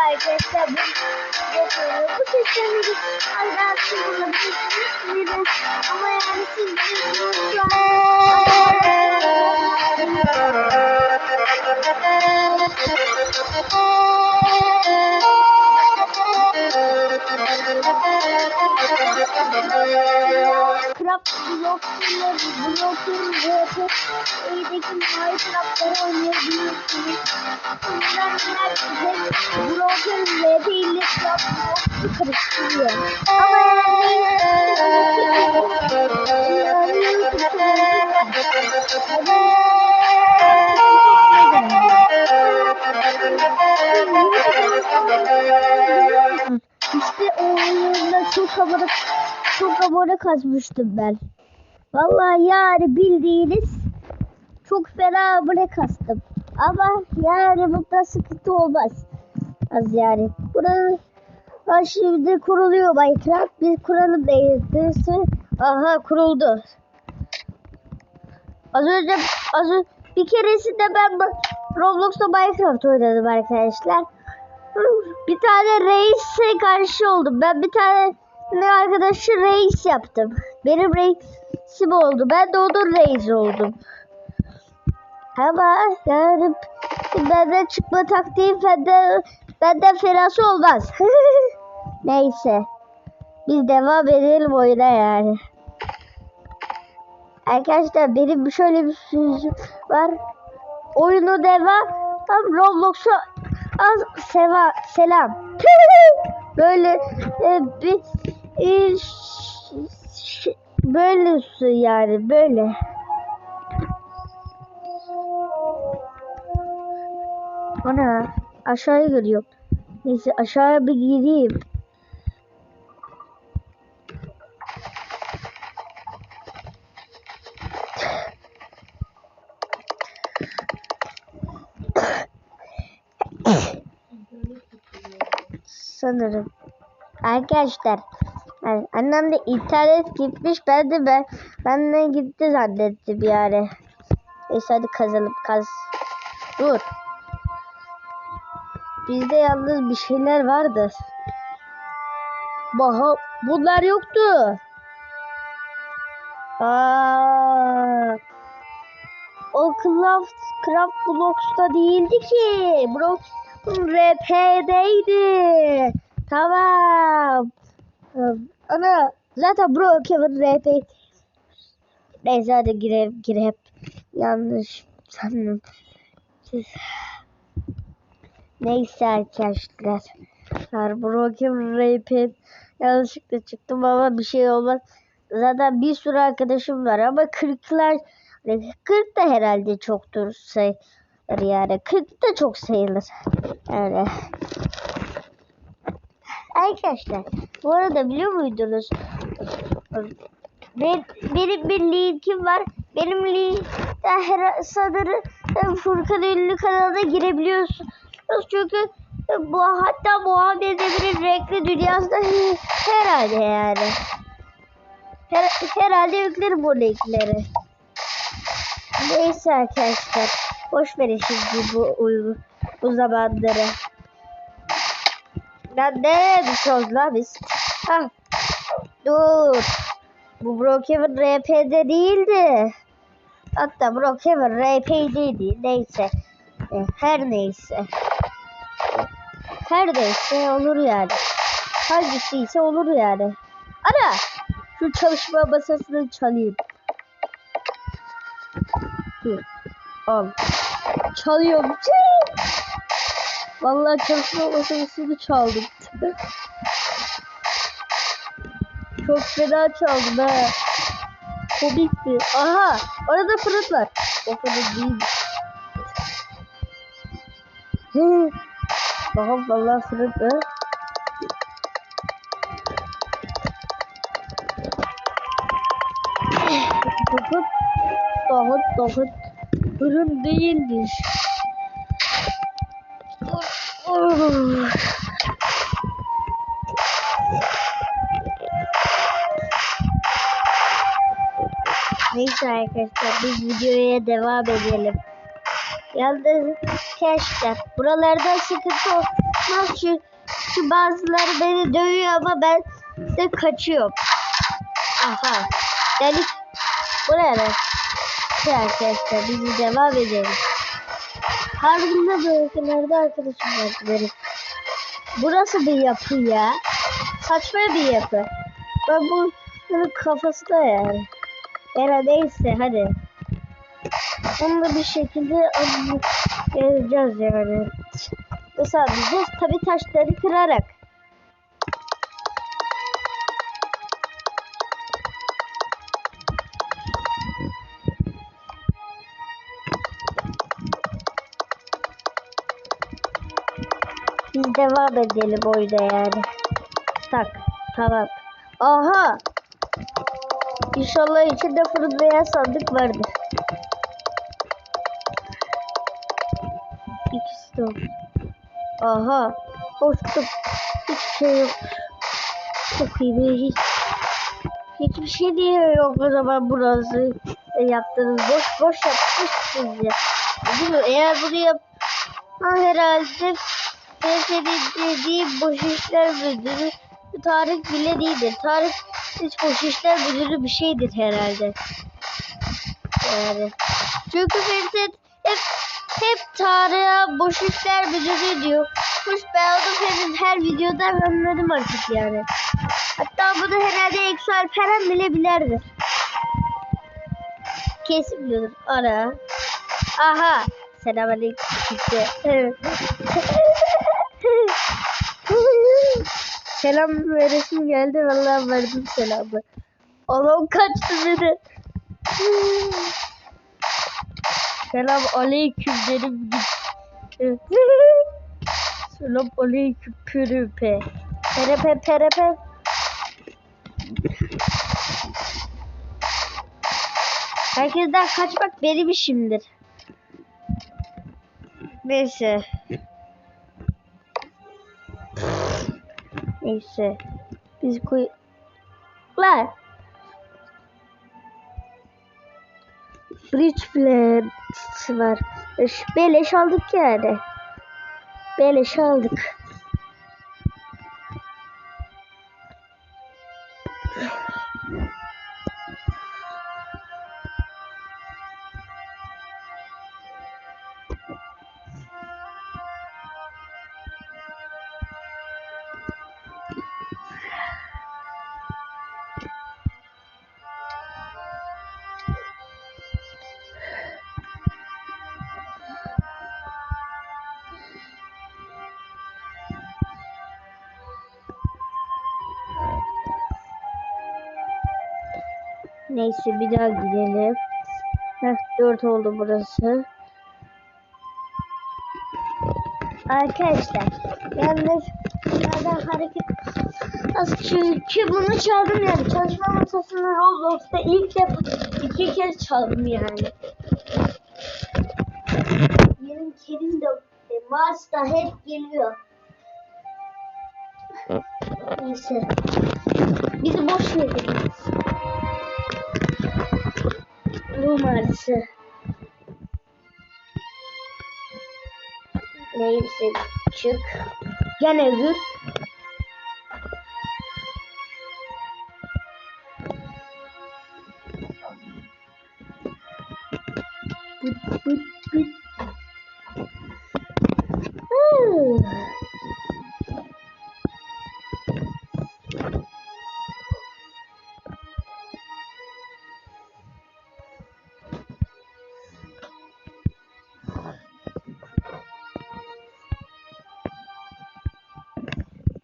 arkadaşlar. Bu, bu, bu seslerimizi az daha kullanabilirsiniz. Ama yani siz Craft blokları, blokları, blokları, evdeki Minecraft'ları oynayabilirsiniz. Bunlar neler size blokları, RP ile Craft blokları karıştırıyor. Ama yani o oyunda çok havada çok abone kasmıştım ben. Vallahi yani bildiğiniz çok fena abone kastım. Ama yani bunda sıkıntı olmaz. Az yani. Burada ha şimdi kuruluyor Minecraft. Biz kuralım değildirse. Aha kuruldu. Az önce az önce bir keresinde ben Roblox'ta Minecraft oynadım arkadaşlar. Bir tane reise karşı oldum. Ben bir tane ne arkadaşı reis yaptım. Benim reisim oldu. Ben de onun reis oldum. Ama yani benden çıkma taktiği benden, benden fenası olmaz. Neyse. Biz devam edelim oyuna yani. Arkadaşlar benim şöyle bir sözüm var. Oyunu devam. Tam Roblox'a az seva, selam. Böyle e, bir e, böyle su yani böyle. Ana aşağıya geliyor. Neyse aşağıya bir gideyim. Sanırım. Arkadaşlar yani annem de internet gitmiş ben de ben benden gitti zannettim yani. Neyse hadi kazalım kaz. Dur. Bizde yalnız bir şeyler vardı. Baha bunlar yoktu. Aa, o craft, craft Blocks'ta değildi ki. Blocks RP'deydi. Tamam. Ana zaten Brokeven RP. Neyse hadi girelim girip yanlış sandım. Neyse arkadaşlar. Brokeven RP yanlışlıkla çıktım ama bir şey olmaz. Zaten bir sürü arkadaşım var ama 40'lar 40 da herhalde çoktur sayılır yani. 40 da çok sayılır. Yani. Arkadaşlar bu arada biliyor muydunuz? Ben, benim bir linkim var. Benim linkte her sanırım e, Furkan Ünlü kanalına girebiliyorsunuz. Çünkü e, bu hatta Muhammed Emir'in renkli dünyasında herhalde yani. Her, herhalde yüklerim bu linkleri. Neyse arkadaşlar. Boş verin bu uygu bu zamanları. Lan ne bir la biz. Ha. Dur. Bu Brokeven RP'de değildi. Hatta Brokeven RP'deydi. Neyse. E, Her neyse. Her neyse olur yani. Hangisi ise olur yani. Ana! Şu çalışma masasını çalayım. Dur. Al. Çalıyorum. Vallahi çalışma masasını çaldım. Çok fena çaldım ha. Komikti. Aha! Orada fırın var. O fırın değil. Bakın vallahi fırın var. Bakın. Dağıt dağıt. Fırın değildir. Neyse arkadaşlar biz videoya devam edelim. Yalnız arkadaşlar buralarda sıkıntı kaçmaz çünkü çünkü bazıları beni dövüyor ama ben de kaçıyorum. Aha. Delik. Buraya? Şey arkadaşlar biz devam edelim. Harbiden bölgelerde arkadaşım var benim. Burası bir yapı ya. Saçma bir yapı. Ben bu bunun kafası da yani. Era neyse hadi. Onu da bir şekilde geleceğiz yani. Mesela biz tabi taşları kırarak. Biz devam edelim oyuna yani. Tak. Tamam. Aha. İnşallah içinde fırınlayan sandık vardır. İkisi de olsun. Aha. Boşluk. Hiçbir şey yok. Çok iyi bir hiç. Hiçbir şey diye yok o zaman burası e, yaptınız. Boş boş yapmışsınız ya. Değil mi? Eğer bunu yap ha, herhalde ben senin dediğim boş işler müdürü Tarık bile değildir. Tarık hiç boş işler müdürü bir şeydir herhalde. Yani. Çünkü Ferit hep hep Tarık'a boş işler müdürü diyor. Hoş ben onu Ferit her videoda anladım artık yani. Hatta bunu herhalde Eksu Alperen bile bilerdir. Kesin biliyordur. Ara. Aha. Selamünaleyküm. Evet. Selam veresim geldi. Vallahi verdim selamı. Oğlum kaçtı beni. Selam aleyküm dedim. Selam aleyküm pürüpe. Perepe perepe. Herkesten kaçmak benim işimdir. Neyse. Neyse. Biz koy... Lan. Bridge plan var. Beleş aldık yani. Beleş aldık. Neyse bir daha gidelim. Heh, 4 oldu burası. Arkadaşlar yalnız nereden hareket çünkü bunu çaldım yani çalışma masasını Roblox'ta ilk defa iki kez çaldım yani. Benim kedim de Mars'ta hep geliyor. Neyse. Bizi boş verin. Numarası. Neyse çık. Gene gül.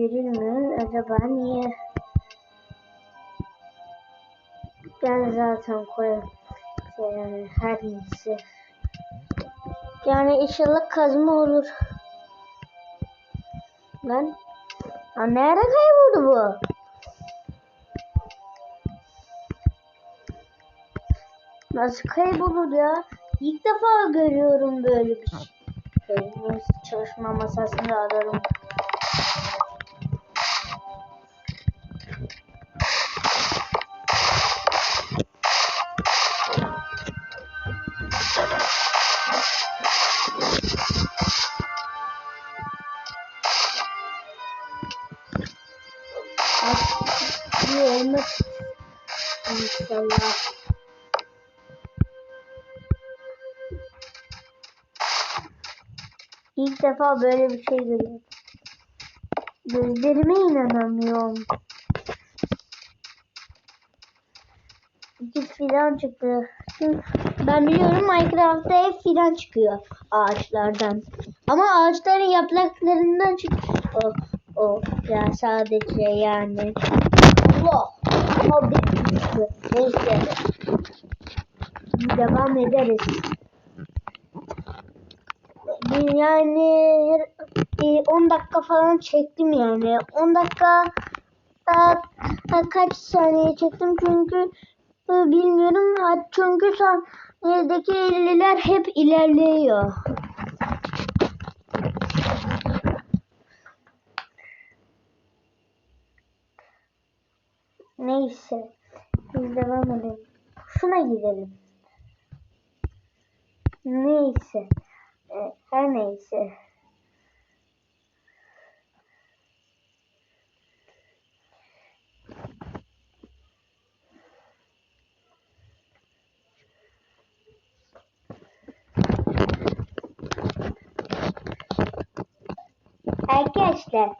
Yürünmüyor acaba niye? Ben zaten koyarım. Yani her neyse. Yani inşallah kazma olur. Lan. Ha nereye kayboldu bu? Nasıl kaybolur ya? İlk defa görüyorum böyle bir şey. Çalışma masasında ararım. İlk defa böyle bir şey görüyorum. Gözlerime inanamıyorum. İki fidan çıktı. Ben biliyorum Minecraft'ta hep fidan çıkıyor ağaçlardan. Ama ağaçların yapraklarından çıkıyor. O, o ya sadece yani. Allah. O. Neyse. Devam ederiz. Yani her- e, 10 dakika falan çektim yani. 10 dakika e, e, kaç saniye çektim çünkü e, bilmiyorum. Çünkü sahnedeki 50'ler hep ilerliyor. Neyse. Biz devam edelim. Şuna gidelim. Neyse. E, her neyse. Arkadaşlar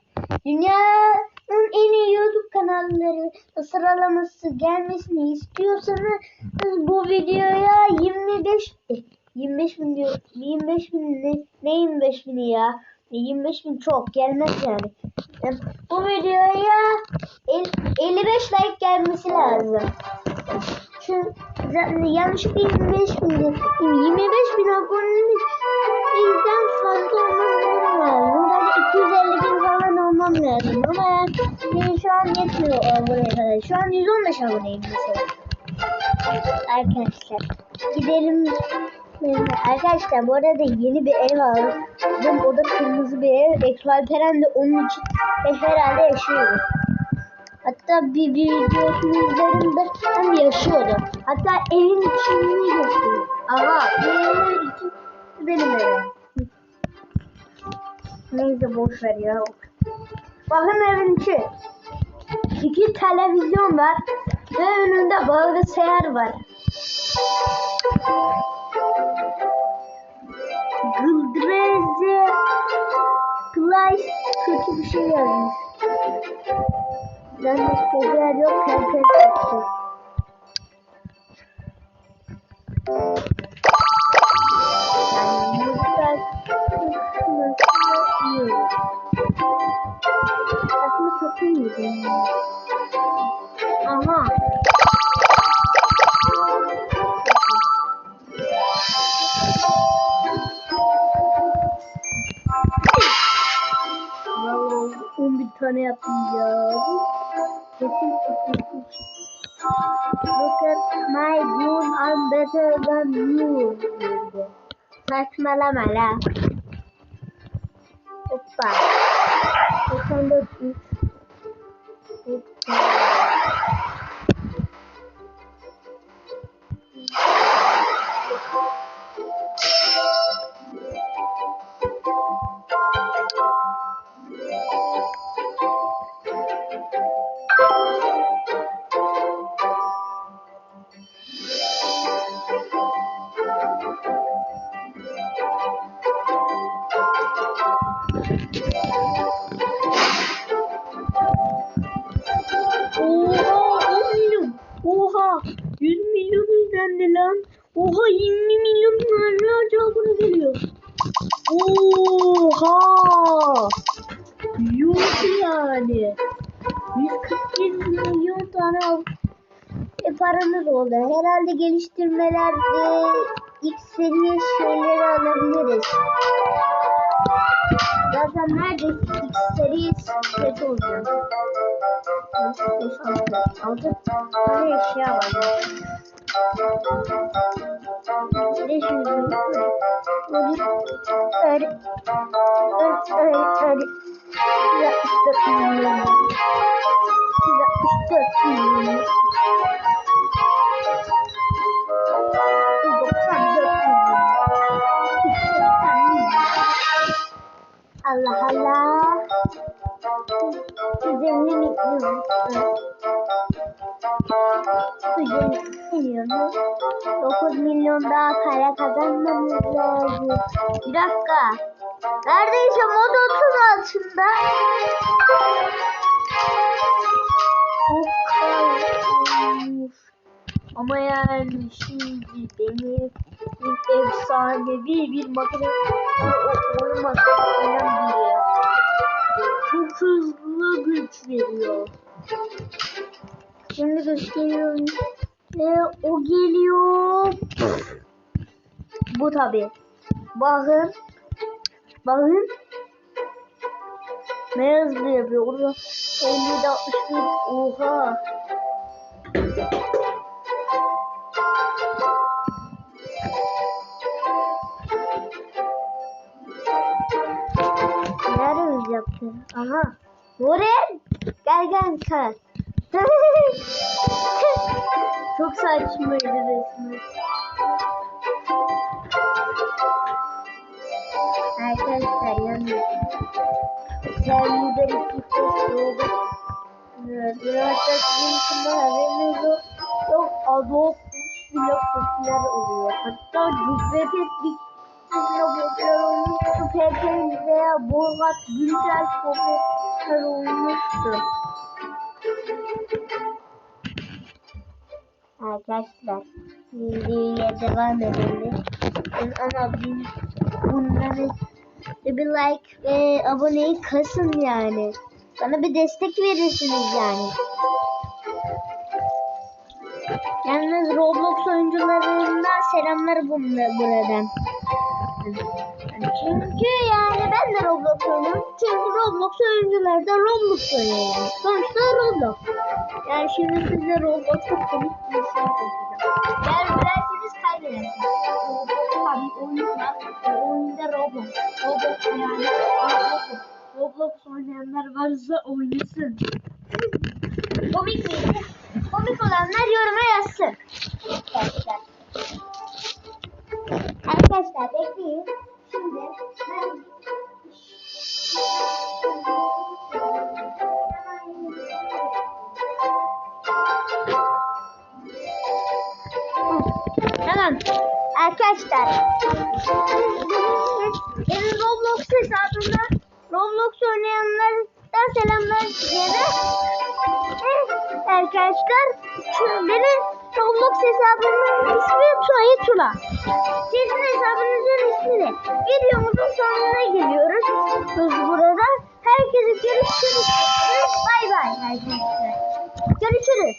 dünyanın en iyi YouTube kanalları sıralaması gelmesini istiyorsanız bu videoya 25 eh, 25 bin diyor 25 bin ne, ne 25 bini ya 25 bin çok gelmez yani E, bu videoya el- 55 like gelmesi lazım şu zaten yanlışlıkla 25 bin de- 25 bin abonemiz bizden fazla olmam lazım. Normalde 250 bin falan olmam lazım. Ama yani şu an yetmiyor buraya kadar. Şu an 115 aboneyim mesela. Arkadaşlar gidelim. Arkadaşlar bu arada yeni bir ev aldım. O da kırmızı bir ev. Ekvalperen de onun için e, herhalde yaşıyoruz. Hatta bir videosunu izledim de hem yaşıyordu. Hatta evin içini gösteriyor. Aha evin için benim evim. Neyse boş ver ya. Bakın evin içi. İki televizyon var ve önünde bilgisayar var. Kötü bir şey yazmış. Ben de şeyler yok iyi olur. Aslında satın yedim. Aha. appeared. Look at my bloom, I'm better than you. Basmala Mala. Abone geliyor. Oha. Yok yani. 147 milyon tane e, paramız oldu. Herhalde geliştirmelerde ilk seviye şeyleri alabiliriz. Zaten neredeyse ilk seviye set olacak. 5, 6, 6 tane eşya var. 500 milyon. Öyle, öyle, öyle, öyle. 164 milyon. 164 milyon. 194 milyon. 180 milyon. Allah Allah. 150 milyon. Evet. Milyonu 9 milyon daha para kazanmamız lazım. Bir dakika. Neredeyse mod 30 altında. Ama yani şimdi benim bir efsanevi bir makine oyun makinesinden biri. Çok hızlı güç veriyor. Şimdi gösteriyorum. Ve o geliyor. Bu tabi. Bakın. Bakın. Ne hızlı yapıyor. Orada 50'de 61. Oha. Nerede hız yaptı? Aha. Nuren. Gel gel kal. Çok saçmaydı resmen. Arkadaşlar yalnız. Sen bir. Biraz da sizin için haberiniz yok. Yok Adobe bile popüler oluyor. Hatta Cüzbeketlik bile popüler olmuştu. PK veya Boğaz Güncel popüler olmuştu. Arkadaşlar videoya devam edelim. Bin, bunları bir like ve aboneyi kasın yani. Bana bir destek verirsiniz yani. Yalnız Roblox oyuncularından selamlar bunlar buradan. Çünkü yani ben de Roblox oynuyorum. Çünkü Roblox oyuncular da Roblox oynuyor yani. Sonuçta Roblox. Yani şimdi size Roblox çok komik bir şey yapacağım. Eğer bilerseniz kaybedersiniz. Tabii oyun var. O oyunda Roblox. Roblox yani Roblox. Roblox oynayanlar varsa oynasın. komik miydi? Komik olanlar yoruma yazsın. Arkadaşlar. Arkadaşlar bekleyin. Şimdi ben Tamam. Arkadaşlar. Benim Roblox hesabımda Roblox oynayanlardan selamlar size. Evet, Arkadaşlar benim Roblox hesabının ismi Tuğay Tula. Sizin hesabınızın ismi ne? Videomuzun sonuna geliyoruz. Biz burada. Herkese görüşürüz. Bay bay arkadaşlar. Görüşürüz.